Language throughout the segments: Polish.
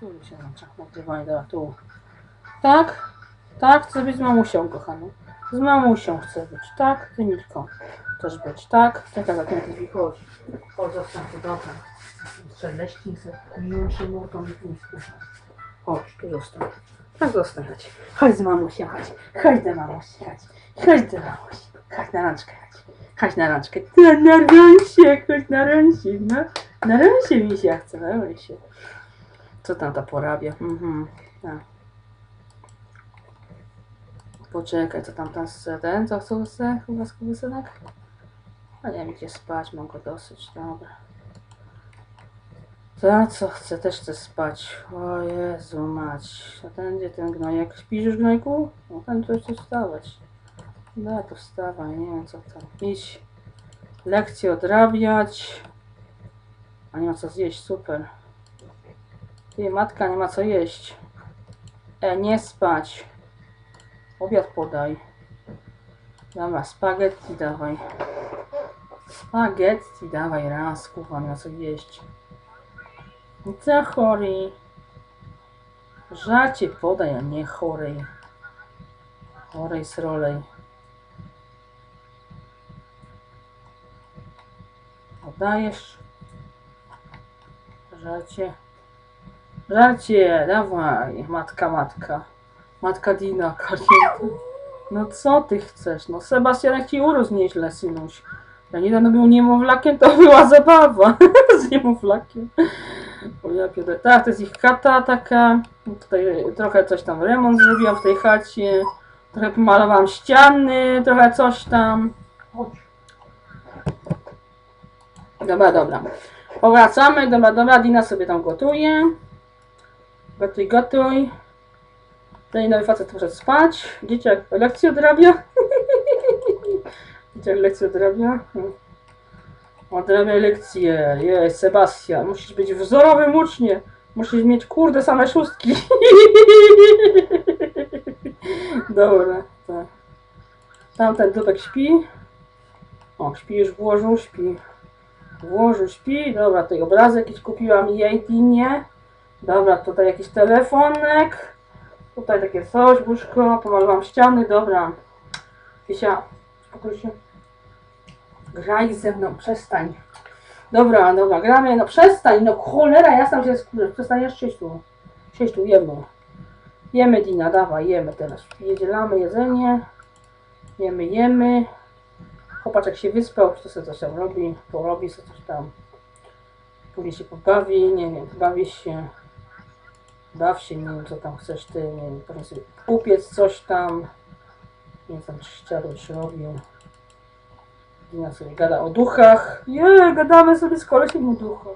Tu się włącza nagrywanie, dobra, tu. Tak? Tak, chcę być z mamusią, kochaną. Z mamusią chcę być, tak? Ty Milko. Też być, tak? Czekaj, za tym ty chodź. Tu, dobra. Szeleści se, miło się murką i tu słyszę. Chodź, tu zostań. Tak zostań, chodź. Chodź z mamusią, chodź. Chodź do mamusi, chodź. Chodź do mamusi. Chodź na rączkę, chodź. Chodź na rączkę. Na, na rąsie, chodź na rąsie, no. Na rąsie mi się chce, na rąsie. Co tam ta porabia? Mhm. Tak. Poczekaj, co tam tam chce ten, co chce chce? Chyba skuby synek? A nie wiem gdzie spać, mam go dosyć, dobra. Za co chcę? Też chcę spać. O Jezu mać. A ten gdzie ten gnojek? Śpisz już gnojku? No ten to jeszcze wstawać. No to wstawaj, nie wiem co tam. Iść. Lekcje odrabiać. A nie ma co zjeść, super. Matka, nie ma co jeść. E, nie spać. Obiad podaj. Dobra, spaghetti dawaj. Spaghetti dawaj raz, kurwa, nie ma co jeść. Co chory? Żarcie podaj, a nie chorej. Chorej srolej. Oddajesz. Żarcie. Żarcie, dawaj, matka, matka. Matka Dina, karieta. No co ty chcesz? No Sebastianek ci urósł nieźle, synuś. Ja niedawno był niemowlakiem, to była zabawa z niemowlakiem. O ja pierdolę. Tak, to jest ich chata taka. Tutaj trochę coś tam remont zrobiłam w tej chacie. Trochę pomalowałam ściany, trochę coś tam. Dobra, dobra. Powracamy, dobra, dobra, Dina sobie tam gotuje. Gotuj, gotuj. Ten nowy facet może spać. Dzieciak lekcję odrabia. Dzieciak lekcję odrabia. Hmm. Odrabia lekcję. Jest, Sebastian. Musisz być wzorowym uczniem. Musisz mieć kurde same szóstki. Dobra, tak. Tamten dupek śpi. O, śpi już w łożu, śpi. W łożu śpi. Dobra, tutaj obrazek jakiś kupiłam jej Dinie. Dobra, tutaj jakiś telefonek. Tutaj takie coś, łóżko, pomalowałam ściany, dobra. Fisia, spokój się. Graj ze mną, przestań. Dobra, dobra, gramy, no przestań, no cholera jasna, że jest, przestaniesz sieść tu. Sieść tu, jemy. Jemy Dina, dawaj, jemy teraz. Jedzielamy jedzenie. Jemy, jemy. Chłopaczek się wyspał, to sobie coś tam robi, porobi sobie coś tam. Później się pobawi, nie wiem, bawi się. Baw się, co tam chcesz ty, nie wiem, sobie upiec coś tam. Nie wiem, tam ścierać robił. Dina sobie gada o duchach. Nie, gadamy sobie z kolesiem o duchach.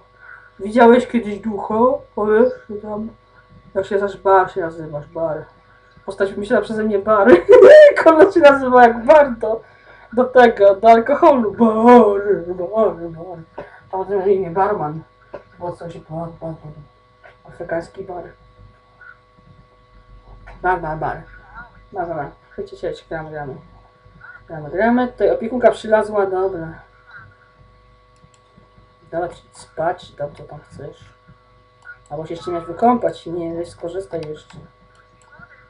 Widziałeś kiedyś ducha? Powiesz, że tam... Jak się zaś bar się nazywasz, bar. Postać wymyślała przeze mnie bar. Koleś się nazywa jak bar do, do tego, do alkoholu. Bar, bar, bar. A potem imię barman. Bo coś bar, bar, bar. Afrykański bar. Bar, bar, bar. Bar, bar, bar. Chodźcie się, gramy, gramy. Gramy, gramy. Tutaj opiekunka przylazła, dobra. Dała ci spać, co tam chcesz. Albo się jeszcze miałeś wykąpać, nie, weź skorzystaj jeszcze.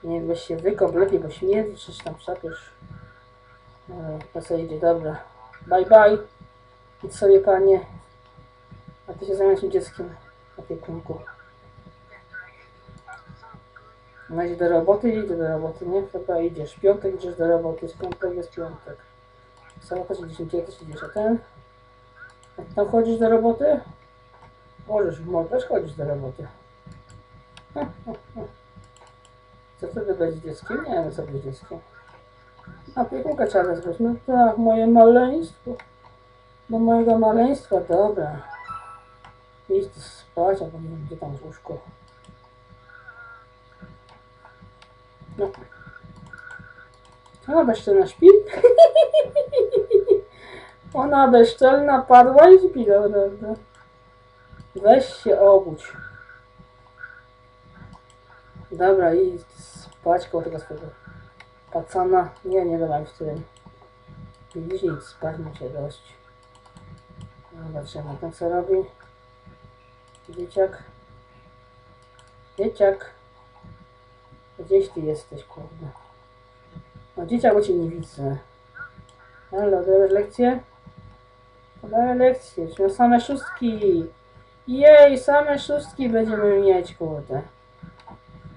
Nie, weź się wykąp lepiej, bo śmierdzi, czy tam przepiesz. To co idzie, dobra. Bye bye. Idź sobie panie. A ty się zajmiesz tym dzieckiem, opiekunku. Idzie do roboty, idzie do roboty, nie? Chyba idziesz. Piątek idziesz do roboty, z piątek jest piątek. Samochód idziesz, gdzie też idziesz, a ten? Jak tam chodzisz do roboty? Możesz, możesz chodzić do roboty. Co wtedy być dzieckiem? Nie wiem, co być dzieckiem. A piekunkę trzeba wezwać. No tak, moje maleństwo. Do mojego maleństwa, dobra. Idź spać, nie wiem, gdzie tam jest łóżko. No. Ona bezczelna śpi? Ona bezczelna padła i śpi, dobra. dobra. Weź się obudź. Dobra, idź spać koło tego swojego pacana. Nie, nie dawaj w tym. Widzisz, idź spać, ma się dość. Dobra, trzeba ten co robi. Dzieciak. Dzieciak. Gdzieś ty jesteś, kurde. No dzieciak, bo cię nie widzę. Halo, dajesz lekcję? Daję lekcję, że same szóstki. Jej, same szóstki będziemy mieć, kurde.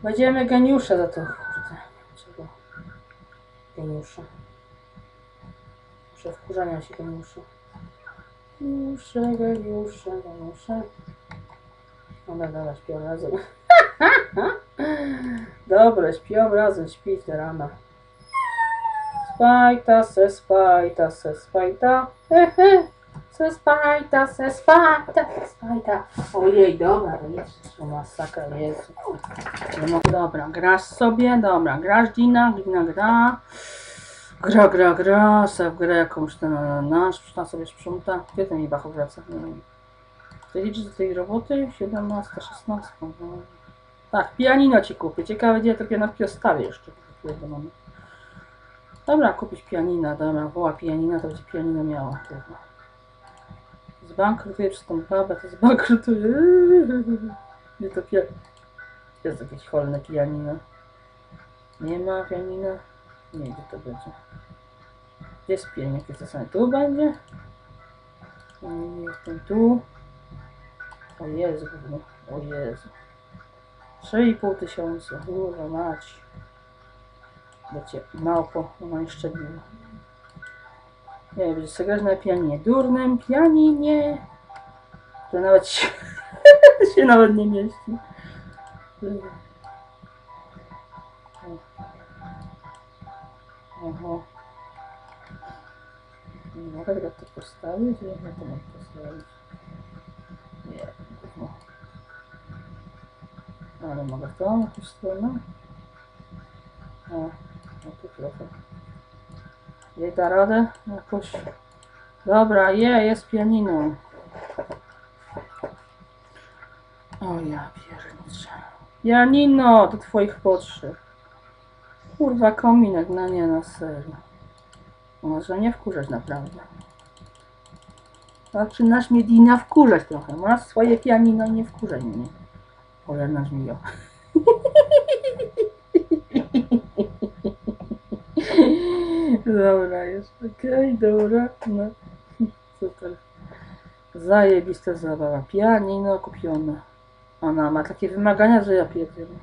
Będziemy geniusze za to, kurde. Czego? Geniusze. Muszę wkurzania się geniusze. Geniusze, geniusze, geniusze. Dobra, dobra, śpią razem. Dobra, śpią razem, śpi te rana. Spajta se, spajta se, spajta. Se spajta, se spajta, se spajta. Ojej, dobra, to masakra, Jezu. Mogę, dobra, grasz sobie, dobra, grasz Dina, Dina gra. Gra, gra, gra, se w grę jakąś ten na, na, sobie sprząta. Kiedy ten mi bacho wraca? Nie wiem. Ty liczysz do tej roboty? 17, 16. No. Tak, pianino ci kupię. Ciekawe, gdzie to pianino postawię jeszcze. Kurde. Dobra, kupić pianina, dobra, woła pianina, to będzie pianino miała. Kurwa. Zbankrutuje tą babę, to zbankrutuje. Nie to pia... Jest jakieś cholne pianino. Nie ma pianina? Nie, gdzie to będzie? Gdzie jest pianino? Jakie to sobie tu będzie? Nie jestem tu. O Jezu, o Jezu. 3,5 tysiąca, kurwa mać. Cię małpo, ona jeszcze biła. Nie wiem, będzie sobie na pianinie. Durnym pianinie. To nawet się, się nawet nie mieści. Oho. Nie mogę tego to postawić? Nie mogę mam postawić. Nie, gówno. Ale mogę tą stronę? O, no tu trochę. Jej da radę? Jakoś. Dobra, je, jest pianino. O ja pierniczę. Pianino do twoich potrzeb. Kurwa kominek, no nie, na serio. Może nie wkurzać naprawdę. Zaczynasz mnie Dina wkurzać trochę. Masz swoje pianino i nie wkurzaj mnie. Cholerna żmijo. Dobra, jest okej, dobra. No. Super. Zajebista zabawa. Pianino kupione. Ona ma takie wymagania, że ja pierdzielę.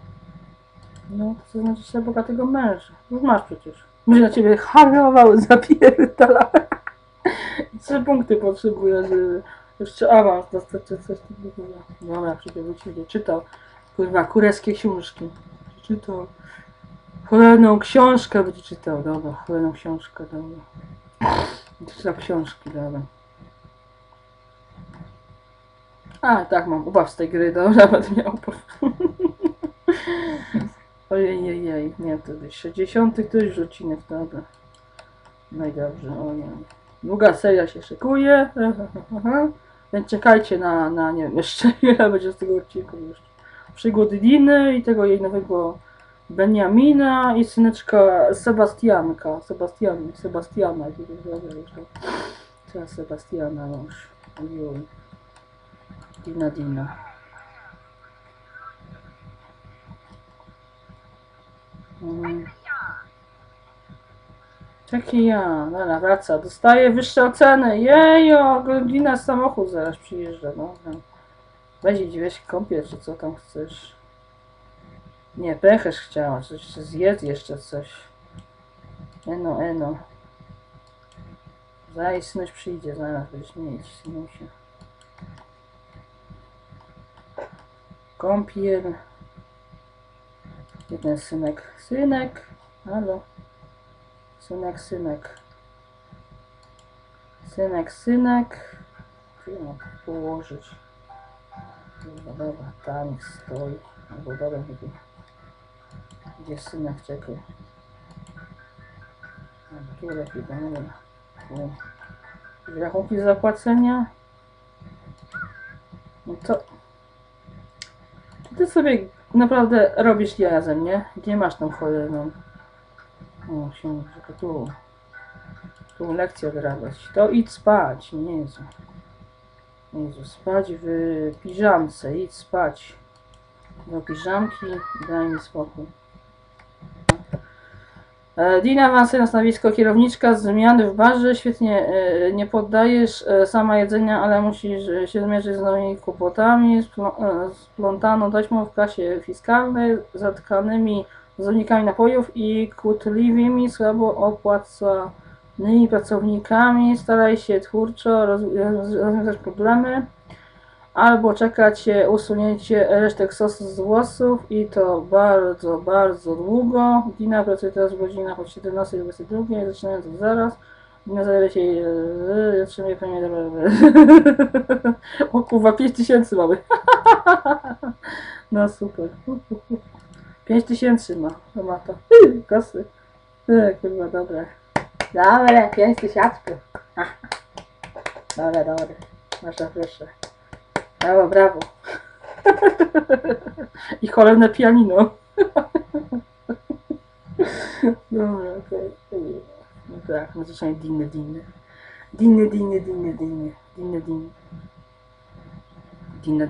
No, to znaczy się bogatego męża. Już masz przecież. Będzie na ciebie harował, zapierdala. Trzy punkty potrzebuję, żeby jeszcze awans dostać, czy coś takiego. Dobra, przecież będzie czytał. Kurwa, kureckie książki. Czytał. Cholerną książkę będzie czytał, dobra. Cholerną książkę, dobra. Czytał książki, dobra. A, tak, mam ubaw z tej gry, dobra, będę miał ubaw. Ojej, jej, jej, nie, to jest 60 któryś odcinek, dobra. No i dobrze, ojej. Długa seria się szykuje, więc czekajcie na, na, nie wiem, jeszcze ile będzie z tego odcinku jeszcze. Przygody Diny i tego jej nowego Beniamina i syneczka Sebastianka, Sebastian, Sebastiana, jak to dobra jeszcze. Trzeba Sebastiana mąż. Ojoj. Dina, Dina. Mm. Taki ja, dobra, wraca. Dostaje wyższe oceny. Jejo, godzina samochód zaraz przyjeżdża, dobra. Weź idź, kąpiel, czy co tam chcesz. Nie, pechesz chciała, coś zjedz jeszcze coś. Eno, eno. Zaś synuś przyjdzie, zaraz będziesz mieć, synusia. Kąpiel. Jeden synek. Synek. Halo. Synek, synek. Synek, synek. Gdzie to położyć? Dobra, dobra, tam stoi. Albo dobra, gdzie, gdzie synek, czekaj. Dobra, Tu lepiej, dobra. Tu. Rachunki do zapłacenia. No to... Ty sobie naprawdę robisz jazem, nie? Gdzie masz tą cholerną? O, się, tu. Tu lekcję odrabiać. To idź spać, nie Jezu. Jezu, spać w piżamce, idź spać. do piżamki, daj mi spokój. E, Dina awansuje na stanowisko kierowniczka zmiany w barze. Świetnie, e, nie poddajesz e, sama jedzenia, ale musisz się zmierzyć z nowymi kłopotami. E, Splątano taśmą w kasie fiskalnej, zatkanymi zawodnikami napojów i kłótliwymi, słabo opłacanymi pracownikami. Staraj się twórczo roz- roz- rozwiązać problemy. Albo czeka cię usunięcie resztek sosu z włosów i to bardzo, bardzo długo. Dina pracuje teraz w godzinach od 17 do 22, zaczynając od zaraz. Dina zajmie się, yy, otrzymuje premię. O kurwa, 5000 mamy. No super. 5000 ma, to ma to. Kosy. E, kurwa, dobre. Dobre, 5000. Dobre, dobre. Nasza proszę. Brawo, brawo. I cholerne pianino. Dobra, okej. No tak, no zaczynają dinny, dinny. Dinny, dinny, dinny, dinny. Dinny, dinny. Dinny, dinny.